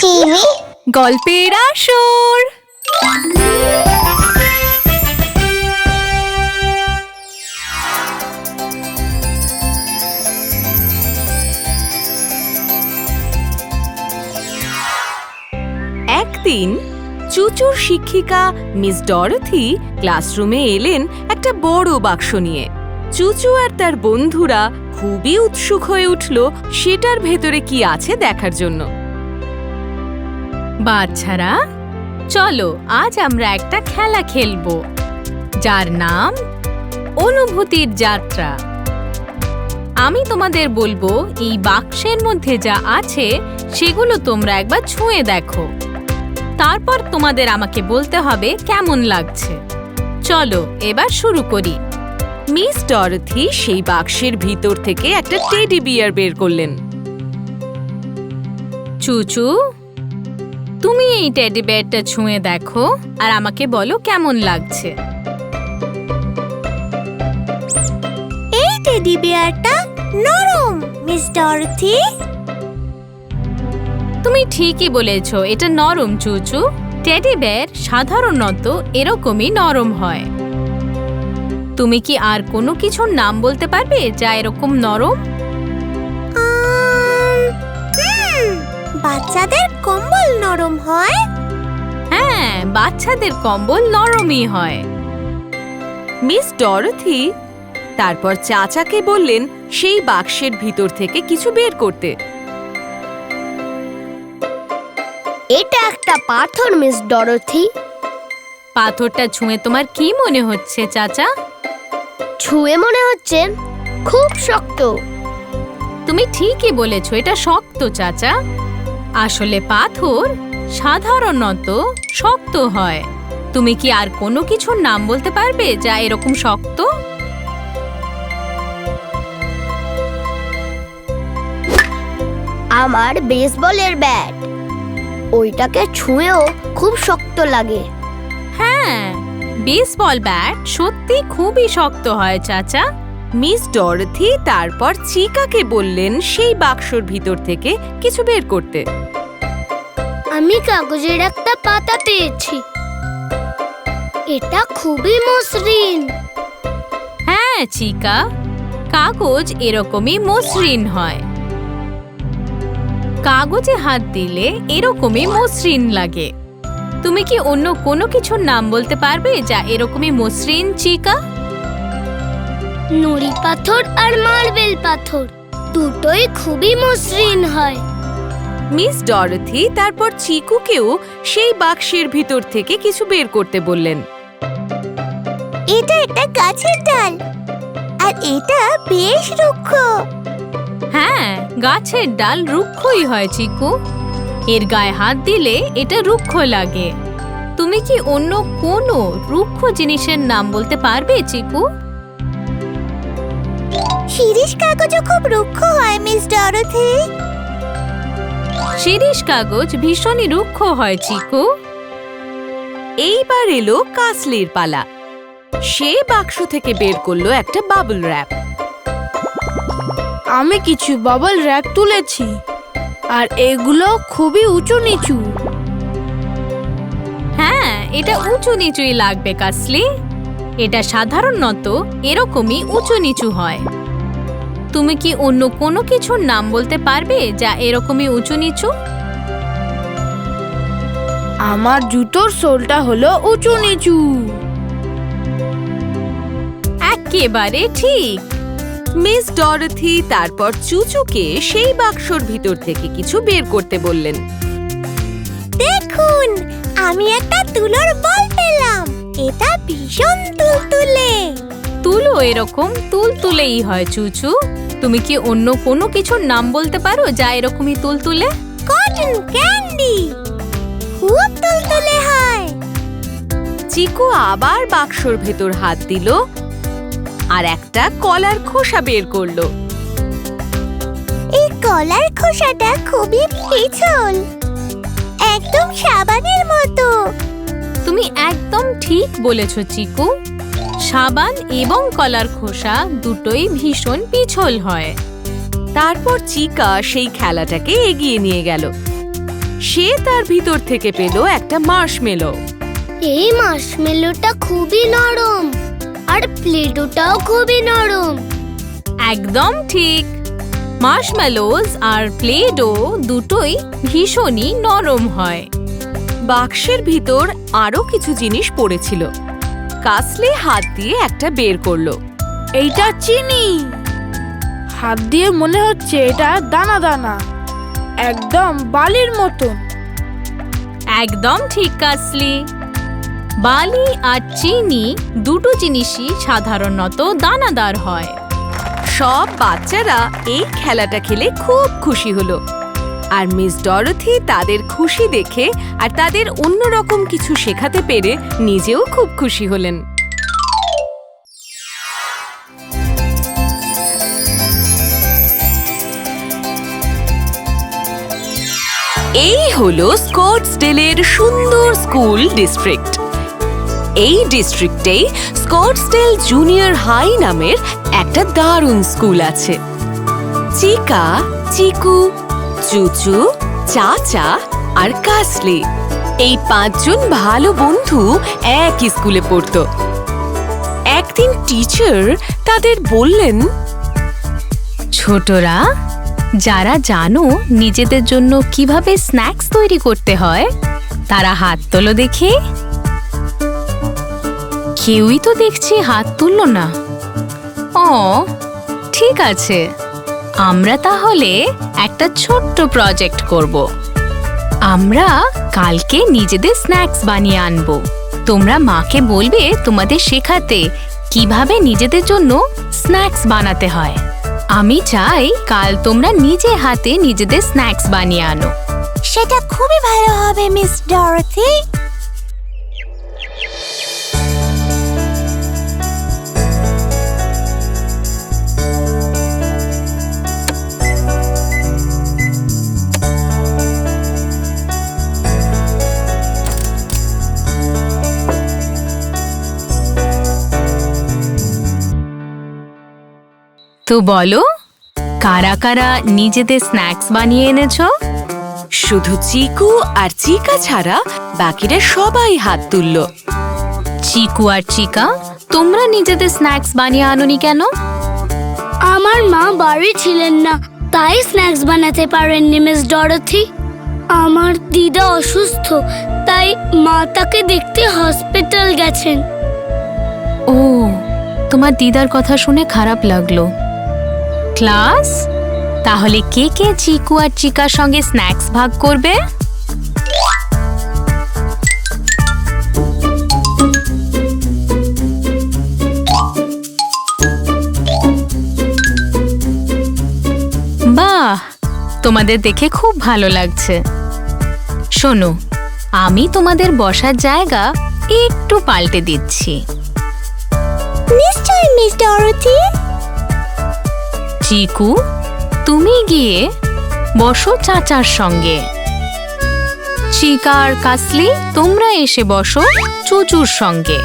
TV গল্পের আসর। একদিন চুচুর শিক্ষিকা মিস ডরথি ক্লাসরুমে এলেন একটা বড় বাক্স নিয়ে। চুচু আর তার বন্ধুরা খুবই উৎসুক হয়ে উঠল, সেটার ভেতরে কি আছে দেখার জন্য? বাচ্চারা, চলো আজ আমরা একটা খেলা খেলব, যার নাম অনুভূতির যাত্রা। আমি তোমাদের বলব, এই বাক্সের মধ্যে যা আছে, সেগুলো তোমরা একবার ছুঁয়ে দেখো। তারপর তোমাদের আমাকে বলতে হবে কেমন লাগছে। চলো এবার শুরু করি। মিস ডরথি সেই বাক্সের ভিতর থেকে একটা টেডি বিয়ার বের করলেন। চুচু তুমি এই টেডি বিয়ারটা ছুঁয়ে দেখো আর আমাকে বলো কেমন লাগছে। এই টেডি বিয়ারটা নরম মিস ডরথি। তুমি ঠিকই বলেছ এটা নরম চুচু। টেডি বেয়ার সাধারণত এরকমই নরম হয়। তুমি কি আর কোনো কিছুর নাম বলতে পারবে যা এরকম নরম? বাচ্চাদের কম্বল নরম হয়? হ্যাঁ বাচ্চাদের কম্বল নরমই হয়। মিস ডরথি তারপর চাচাকে বললেন সেই বাক্সের ভিতর থেকে কিছু বের করতে। এটা একটা পাথর মিস ডরথি। পাথরটা ছুঁয়ে তোমার কি মনে হচ্ছে চাচা? ছুঁয়ে মনে হচ্ছে খুব শক্ত। তুমি ঠিকই বলেছ এটা শক্ত চাচা। আসলে পাথর সাধারণত শক্ত হয়। তুমি কি আর কোনো কিছুর নাম বলতে পারবে যা এরকম শক্ত? আমার বেসবলের ব্যাট। ওইটাকে ছুঁয়েও খুব শক্ত লাগে। হ্যাঁ বেসবল ব্যাট সত্যি খুবই শক্ত হয় চাচা। মিস ডরথি তারপর চিকাকে বললেন সেই বাক্সর ভিতর থেকে কিছু বের করতে। আমি কাগজের একটা পাতা পেয়েছি। এটা খুবই মসৃণ। হ্যাঁ চিকা কাগজ এরকমই মসৃণ হয়। কাগজে হাত দিলে এরকমই মসৃণ লাগে। তুমি কি অন্য কোনো কিছুর নাম বলতে পারবে যা এরকমই মসৃণ চিকা? নুড়ি পাথর আর মার্বেল পাথর। দুটোই খুবই মসৃণ হয়। মিস ডরথি তারপর চিকুকেও সেই বাক্সের ভিতর থেকে কিছু বের করতে বললেন। এটা একটা গাছের ডাল আর এটা বেশ রুক্ষ। হ্যাঁ গাছের ডাল রুক্ষই হয় চিকু। এর গায়ে হাত দিলে এটা রুক্ষ লাগে। তুমি কি অন্য কোনো রুক্ষ জিনিসের নাম বলতে পারবে চিকু? শিরিষ কাগজও খুব রুক্ষ হয় মিস ডরথি। শিরিষ কাগজ ভীষণই রুক্ষ হয় চিকু। এইবার এলো কাসলির পালা। সে বাক্স থেকে বের করল একটা বাবল র্যাপ। আমি কিছু বাবল র্যাপ তুলেছি আর এগুলো খুবই উঁচু নিচু। হ্যাঁ এটা উঁচু নিচুই লাগবে কাসলি। এটা সাধারণত এরকমই উঁচু নিচু হয়। তুমি কি অন্য কোনো কিছুর নাম বলতে পারবে যা এরকমই উঁচু নিচু? আমার জুতোর সোলটা হলো উঁচু নিচু। একেবারে ঠিক। মিস ডরথি তারপর চুচুকে সেই বাক্সর ভিতর থেকে কিছু বের করতে বললেন। দেখুন আমি একটা তুলোর বল এটা ভীষণ তুলতুলে। তুলো এরকম তুলতুলেই হয় চুচু। তুমি কি অন্য কোনো কিছুর নাম বলতে পারো যা এরকমই তুল তুলে কটন ক্যান্ডি খুব তুলতুলে হয়। চিকু আবার বাক্সর ভেতর হাত দিল আর একটা কলার খোসা বের করল। এই কলার খোসাটা খুবই পিছল। একদম সাবানের মতো। তুমি একদম ঠিক বলেছ চিকু। সাবান এবং কলার খোসা দুটোই ভীষণ পিছল হয়। তারপর চিকা সেই খেলাটাকে এগিয়ে নিয়ে গেল। সে তার ভিতর থেকে পেল একটা মার্শমেলো এই মার্শমেলোটা খুবই নরম আর প্লেটোটাও খুবই নরম। একদম ঠিক। মার্শমেলোজ আর প্লেডো দুটোই ভীষণই নরম হয়। বাক্সের ভিতর আরও কিছু জিনিস পড়েছিল। কাসলে হাত দিয়ে একটা বের করল। এইটা চিনি। হাত দিয়ে মনে হচ্ছে এটা দানা দানা। একদম বালির মতন। একদম ঠিক কাসলি। বালি আর চিনি দুটো জিনিসই সাধারণত দানাদার হয়। সব বাচ্চারা এই খেলাটা খেলে খুব খুশি হলো। আর মিস ডরথি তাদের খুশি দেখে আর তাদের অন্যরকম কিছু শেখাতে পেরে নিজেও খুব খুশি হলেন। এই হলো স্কটসডেলের সুন্দর স্কুল ডিস্ট্রিক্ট। এই ডিস্ট্রিক্টেই স্কটসডেল জুনিয়র হাই নামের একটা দারুণ স্কুল আছে। চিকা, চিকু চুচু চাচা আর কাসলি। এই পাঁচজন ভালো বন্ধু এক স্কুলে পড়তো। একদিন টিচার তাদের বললেন, ছোটরা, যারা জানো নিজেদের জন্য কীভাবে স্ন্যাক্স তৈরি করতে হয়, তারা হাত তোলো দেখে। কেউই তো দেখছি হাত তুললো না। ও ঠিক আছে। আমরা তাহলে একটা ছোট্ট প্রজেক্ট করব। আমরা কালকে নিজেদের স্ন্যাক্স বানিয়ে আনব। তোমরা মাকে বলবে তোমাদের শেখাতে কীভাবে নিজেদের জন্য স্ন্যাক্স বানাতে হয়। আমি চাই কাল তোমরা নিজে হাতে নিজেদের স্ন্যাক্স বানিয়ে আনো। সেটা খুবই ভালো হবে, মিস ডরথি। তো বলো কারা কারা নিজেদের স্ন্যাক্স বানিয়ে এনেছ? শুধু চিকু আর চিকা ছাড়া বাকিরা সবাই হাত তুলল। চিকু আর চিকা তোমরা নিজেদের স্ন্যাক্স বানিয়ে আনোনি কেন? আমার মা বাড়ি ছিলেন না তাই স্ন্যাক্স বানাতে পারেননি মিস ডরথি। আমার দিদা অসুস্থ তাই মা তাকে দেখতে হসপিটাল গেছেন। ও তোমার দিদার কথা শুনে খারাপ লাগল। ক্লাস? তাহলে কে কে চিকু আর চিকার সঙ্গে স্ন্যাক্স ভাগ করবে? বাহ! তোমাদের দেখে খুব ভালো লাগছে। শোনো, আমি তোমাদের বসার জায়গা একটু পাল্টে দিচ্ছি। নিশ্চয় মিস ডরথি। চিকু তুমি গিয়ে বসো চাচার সঙ্গে। চিকার কাসলি, তোমরা এসে বসো চুচুর সঙ্গে।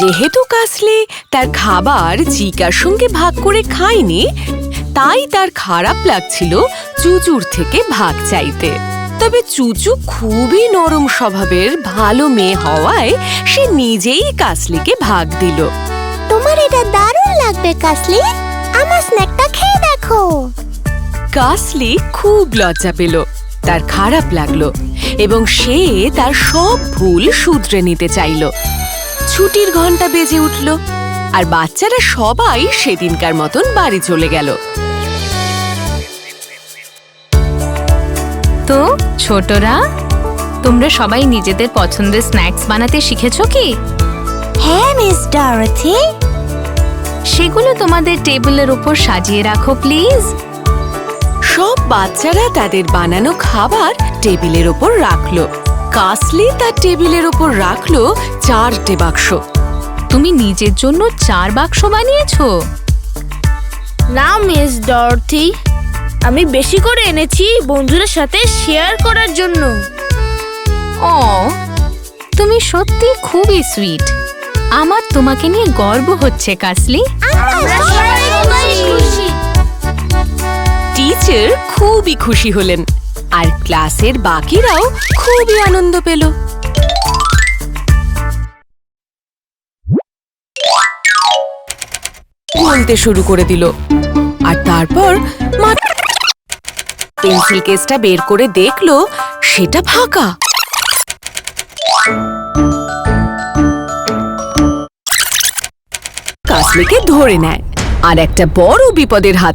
যেহেতু কাসলি তার খাবার চিকার সঙ্গে ভাগ করে খায়নি তাই তার খারাপ লাগছিল চুচুর থেকে ভাগ চাইতে। তবে চুচু খুবই নরম স্বভাবের ভালো মেয়ে হওয়ায় সে নিজেই কাসলিকে ভাগ দিল। তোমার এটা দারুণ লাগবে কাসলি। আমার স্ন্যাকটা খেয়ে দেখো। কাসলি খুব লজ্জা পেল তার খারাপ লাগল এবং সে তার সব ভুল শুধরে নিতে চাইল। ছুটির ঘণ্টা বেজে উঠল আর বাচ্চারা সবাই সেদিনকার মতন বাড়ি চলে গেল। তো ছোটরা? তোমরা সবাই নিজেদের পছন্দের স্ন্যাক্স বানাতে শিখেছো কি? হ্যাঁ মিস ডরথি। সেগুলো তোমাদের টেবিলের উপর সাজিয়ে রাখো প্লিজ। সব বাচ্চারা তাদের বানানো খাবার টেবিলের ওপর রাখল। কাসলি তার টেবিলের ওপর রাখল চারটে বাক্স। তুমি নিজের জন্য চার বাক্স বানিয়েছো? না মিস ডরথি। আমি বেশি করে এনেছি বন্ধুদের সাথে শেয়ার করার জন্য। ও তুমি সত্যি খুবই সুইট আমার তোমাকে নিয়ে গর্ব হচ্ছে কাসলি। টিচার খুবই খুশি হলেন আর ক্লাসের বাকিরাও খুবই আনন্দ পেল। বলতে শুরু করে দিল আর তারপর মা পেন্সিল কেসটা বের করে দেখল, সেটা ফাঁকা। কাসলিকে ধরে নেয়। আর একটা বড় বিপদের হাত